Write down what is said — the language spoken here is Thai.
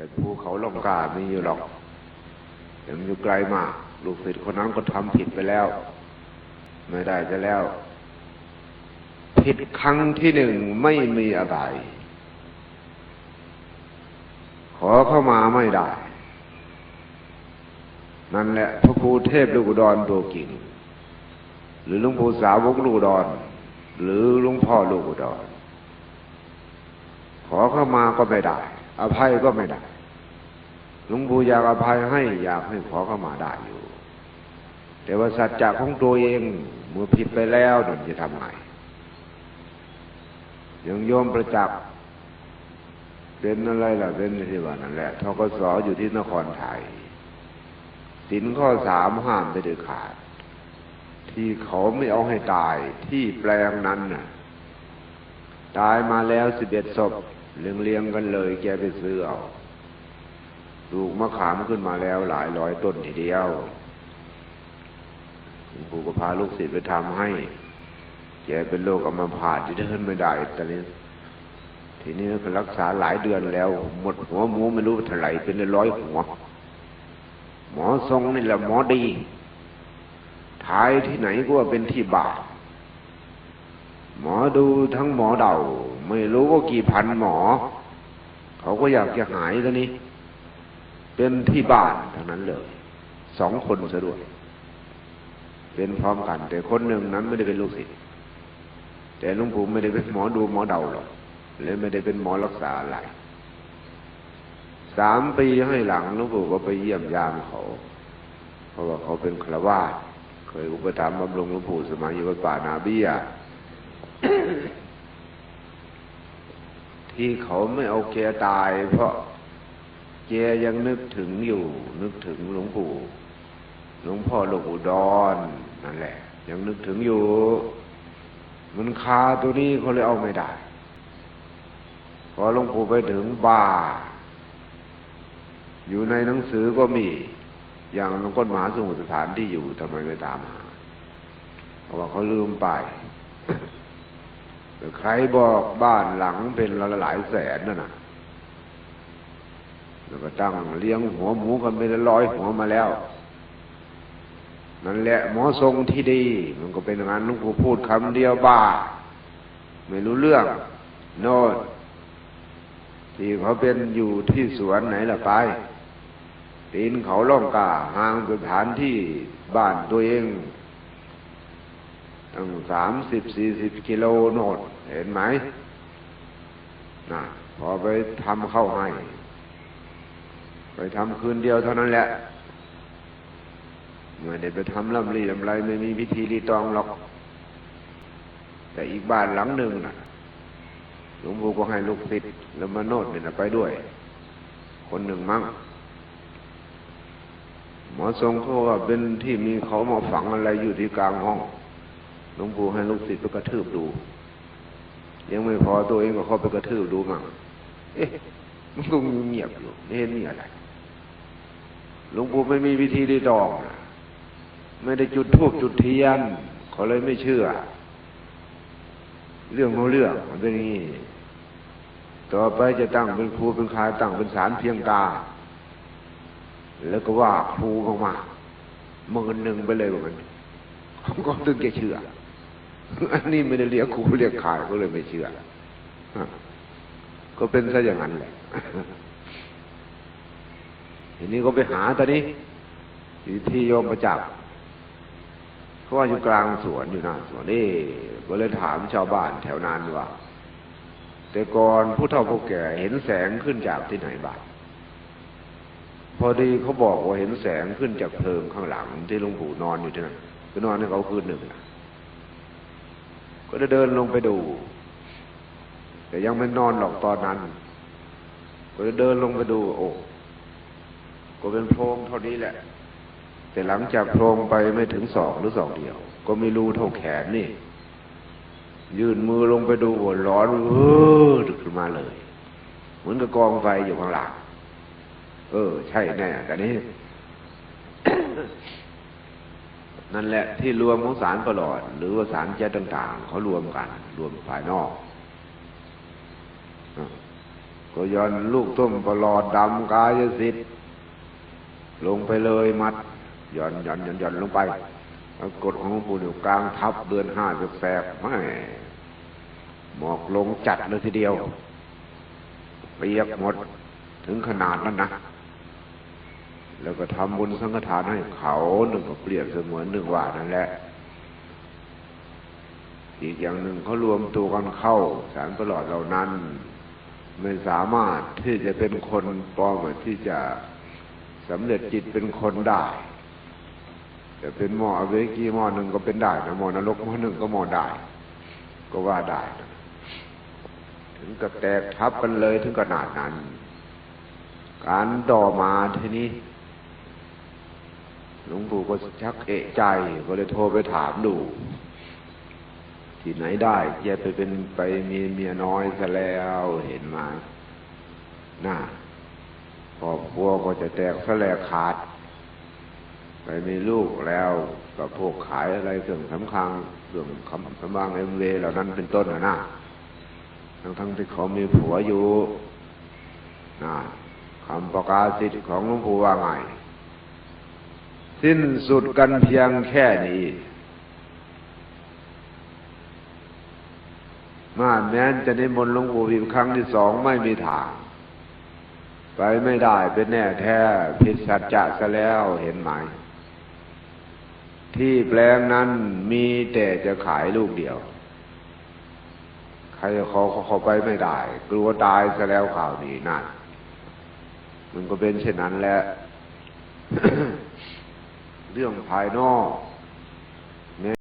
แต่ภูเขาล่องกล้ามีอยู่หรอกยังอยู่ไกลมาก ลูกศิษย์คนนั้นก็ทำผิดไปแล้ว ไม่ได้จะแล้ว ผิดครั้งที่หนึ่งไม่มีอะไร ขอเข้ามาไม่ได้ นั่นแหละพระครูเทพลูกอุดรตัวกิ่ง หรือหลวงปู่สาวกลูกอุดรหรือหลวงพ่อลูกดอุดรขอเข้ามาก็ไม่ได้ อภัยก็ไม่ได้ หลวงปู่อยากอภัยให้อยากให้ขอเข้ามาได้อยู่ แต่ว่าสัจจะของตัวเองเมื่อผิดไปแล้วนั่นจะทำไงยังโยมประจักษ์เป็นอะไรล่ะเป็นที่ว่านั่นแหละทกศอยู่ที่นครไทยสินข้อสามห้ามไปเด็ดขาด ที่เขาไม่เอาให้ตายที่แปลงนั้นน่ะ ตายมาแล้วสิบเอ็ดศพเรียงเรียงๆกันเลย แกไปซื้อเอา ลูกมะขามขึ้นมาแล้วหลายร้อยต้นทีเดียวหลวงปู่ก็พาลูกศิษย์ไปทำให้แกเป็นโรคอัมพาตที่เดินไม่ได้ตอนนี้ ทีนี้ก็รักษาหลายเดือนแล้ว หมดหัวหมูไม่รู้เท่าไหร่เป็นร้อยหัว หมอทรงนี่แหละหมอดีทายที่ไหนก็ว่าเป็นที่บาปหมอดูทั้งหมอเดา ไม่รู้ว่ากี่พันหมอ เขาก็อยากจะหายแล้วนี่ เป็นที่บ้านทั้งนั้นเลยสองคนซะดวยเป็นพร้อมกัน แต่คนหนึ่งนั้นไม่ได้เป็นลูกศิษย์แต่ลุงปู่ไม่ได้เป็นหมอดูหมอเดาหรอกเลยไม่ได้เป็นหมอรักษาอะไรสามปีให้หลังลุงปู่ก็ไปเยี่ยมยามเขา เพราะว่าเขาเป็นฆราวาสเคยอุปถัมภ์บำรุงลวงปู่สมัยอยู่วัดป่านาเบียที่เขาไม่เอาแกตาย เพราะ แกยังนึกถึงอยู่ นึกถึงหลวงปู่หลวงพ่อหลวงอุดรนั่นแหละ ยังนึกถึงอยู่ มันคาตัวนี้เขาเลยเอาไม่ได้ พอหลวงปู่ไปถึงบ้า อยู่ในหนังสือก็มี อย่างหลวงก้นมาสมุทรสถานที่อยู่ทำไมไม่ตามหาเพราะว่าเขาลืมไปใครบอกบ้านหลังเป็นละหลายแสนนั่นน่ะ แล้วก็ตั้งเลี้ยงหัวหมูกันเป็นร้อยหัวมาแล้ว นั่นแหละหมอทรงที่ดี มันก็เป็นงานลุงปู่พูดคำเดียวบ้า ไม่รู้เรื่อง โน่นที่เขาเป็นอยู่ที่สวนไหนล่ะไปตีนเขาล่องกาห่างสถานที่บ้านตัวเองตั้งสามสิบสี่สิบกิโลโนดเห็นไหมนะพอไปทำเข้าให้ ไปทำคืนเดียวเท่านั้นแหละไม่ได้ไปทำลำลีลำไรไม่มีพิธีรีตองหรอก แต่อีกบ้านหลังหนึ่งนะหลวงปู่ก็ให้ลูกศิษย์แล้วมาโนดเนี่ยนไปด้วย คนหนึ่งมั้งหมอทรงเขาว่าเป็นที่มีเขามาฝังอะไรอยู่ที่กลางห้องหลวงปู่ให้ลูกศิษย์ไปกระทืบดู ยังไม่พอตัวเองก็เข้าไปกระทืบดูมั่งเอ๊ะมันก็เงียบอยู่ไม่เห็นมีอะไร หลวงปู่ไม่มีวิธีดีดองไม่ได้จุดทูบจุดเทียนเขาเลยไม่เชื่อ เรื่องของเรื่องมันเป็นอย่างนี้ ต่อไปจะตั้งเป็นครูเป็นคายตั้งเป็นสารเพียงตา แล้วก็ว่าครูมากๆหมื่นหนึ่งไปเลยมันเขาก็ตึงจะเชื่อ อันนี้ไม่ได้เรียกครูเรียกขายก็เลยไม่เชื่อ ก็เป็นซะอย่างนั้นแหละ ทีนี้ก็ไปหาตอนนี้ที่โยมประจักษ์เขาว่าอยู่กลางสวนอยู่หน้าสวนนี่ก็เลยถามชาวบ้านแถวนั้นว่า แต่ก่อนผู้เฒ่าผู้แก่เห็นแสงขึ้นจากที่ไหนบ้างพอดีเขาบอกว่าเห็นแสงขึ้นจากเพลิงข้างหลังที่หลวงปู่นอนอยู่ที่นั่นก็นอนให้เขาคืนหนึ่งนะก็ได้เดินลงไปดู แต่ยังไม่นอนหรอกตอนนั้น ก็ได้เดินลงไปดู โอ้ ก็เป็นโพรงเท่านี้แหละ แต่หลังจากโพรงไปไม่ถึงสองหรือสองเดียว ก็มีรูเท่าแขนนี่ ยื่นมือลงไปดูโอ้ร้อนเออขึ้นมาเลย เหมือนกับกองไฟอยู่ข้างหลัง เออ ใช่แน่แต่นี้ นั่นแหละที่รวมของสารประหลอด หรือว่าสารแจ๊ต่างๆเขารวมกัน รวมภายนอกก็ย้อนลูกต้มประหลอดดำกายสิทธิ์ ลงไปเลยมัดหย้อนหย้อนหย้อนหย้อนลงไปแล้วกดของหลวงปู่อยู่กลางทับเดือนห้าแสบไม่หมอกลงจัดเลยทีเดียวเปียกหมดถึงขนาดนั้นนะ แล้วก็ทำบุญสังฆทานให้เขาหนึ่งก็เปรียบเสมือนหนึ่งว่านั่นแหละ อีกอย่างหนึ่งเขารวมตัวกันเข้าสารประหลอดเหล่านั้น ไม่สามารถที่จะเป็นคนปลอมที่จะ สำเร็จจิตเป็นคนได้จะเป็นหม้อเวกีหม้อหนึ่งก็เป็นได้นะหม้อนรกหม้อหนึ่งก็หม้อได้ ก็ว่าได้นะถึงกับแตกทับกันเลยถึงขนาดนั้น การต่อมาทีนี้หลวงปู่ก็ชักเอะใจก็เลยโทรไปถามดู ที่ไหนได้แยไปเป็นไปมีเมียน้อยซะแล้วเห็นไหมน่า ครอบครัวก็จะแตกสลกขาด ไปมีลูกแล้วกับพวกขายอะไรเครื่องสำคัญเครื่องคำสำบางเอ็มเวเหล่านั้นเป็นต้นนะนะทั้งทั้งที่เขามีผัวอยู่นะคำประกาศสิทธิ์ของหลวงปู่ว่าไง สิ้นสุดกันเพียงแค่นี้มาแม้นจะนิมนต์หลวงปู่อีครั้งที่สองไม่มีทาง ไปไม่ได้เป็นแน่แท้ผิดสัจจะซะแล้วเห็นไหม ที่แปลงนั้นมีแต่จะขายลูกเดียว ใครเขาเขาเขาไปไม่ได้ กลัวตายซะแล้วข่าวนี้นั่นมันก็เป็นเช่นนั้นแหละเรื่องภายนอก